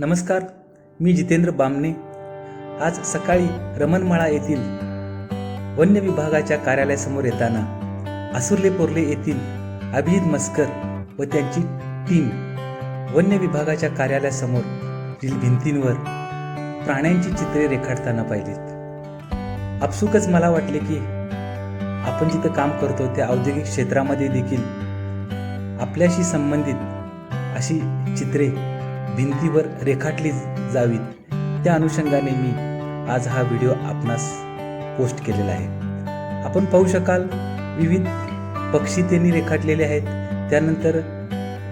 नमस्कार मी जितेंद्र बामणे. आज सकाळी रमणमाळा येथील वन्य विभागाच्या कार्यालयासमोर येताना आसुर्ले पोर्ले येथील अभिजित मस्कर व त्यांची टीम वन्य विभागाच्या कार्यालयासमोर भिंतींवर प्राण्यांची चित्रे रेखाटताना पाहिलीत. आपसुकच मला वाटले की आपण जिथं काम करतो त्या औद्योगिक क्षेत्रामध्ये देखील आपल्याशी संबंधित अशी चित्रे भिंतीवर रेखाटली जावीत. त्या अनुषंगाने मी आज हा व्हिडिओ आपणास पोस्ट केलेला आहे. आपण पाहू शकाल विविध पक्षी त्यांनी रेखाटलेले आहेत. त्यानंतर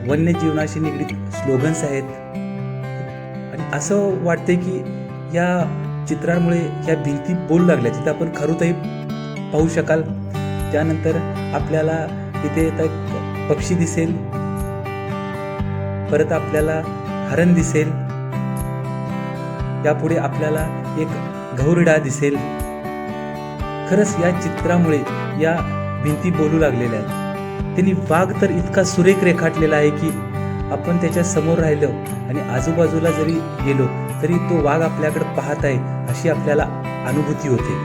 वन्यजीवनाशी निगडीत स्लोगन्स आहेत. आणि असं वाटते की या चित्रांमुळे ह्या भिंती बोलू लागल्या. तिथं आपण खरुताई पाहू शकाल. त्यानंतर आपल्याला तिथे एक पक्षी दिसेल. परत आपल्याला हरण दिसेल. यापुढे आपल्याला एक घौरडा दिसेल. खरंच या चित्रामुळे या भिंती बोलू लागलेल्या आहेत. त्यांनी वाघ तर इतका सुरेख रेखाटलेला आहे की आपण त्याच्यासमोर राहिलो आणि आजूबाजूला जरी गेलो तरी तो वाघ आपल्याकडे पाहत आहे अशी आपल्याला अनुभूती होते.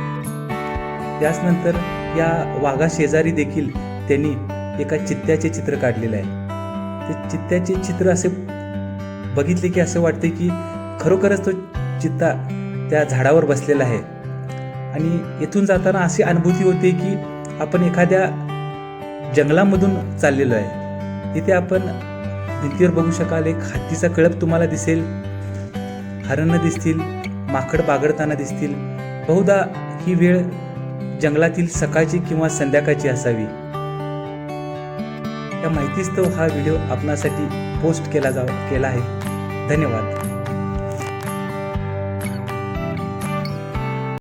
त्याचनंतर या वाघा शेजारी देखील त्यांनी एका चित्त्याचे चित्र काढलेले आहे. ते चित्त्याचे चित्र असे बघितले की असं वाटते की खरोखरच तो चित्ता त्या झाडावर बसलेला आहे. आणि येथून जाताना अशी अनुभूती होते की आपण एखाद्या जंगलामधून चाललेलो आहे. तिथे आपण भिंतीवर बघू शकाल एक हत्तीचा कळप तुम्हाला दिसेल. हरणं दिसतील माकड बागडताना दिसतील. बहुधा ही वेळ जंगलातील सकाळची किंवा संध्याकाळची असावी. या माहितीस्तव हा व्हिडिओ आपणासाठी पोस्ट केला जा केला आहे. धन्यवाद.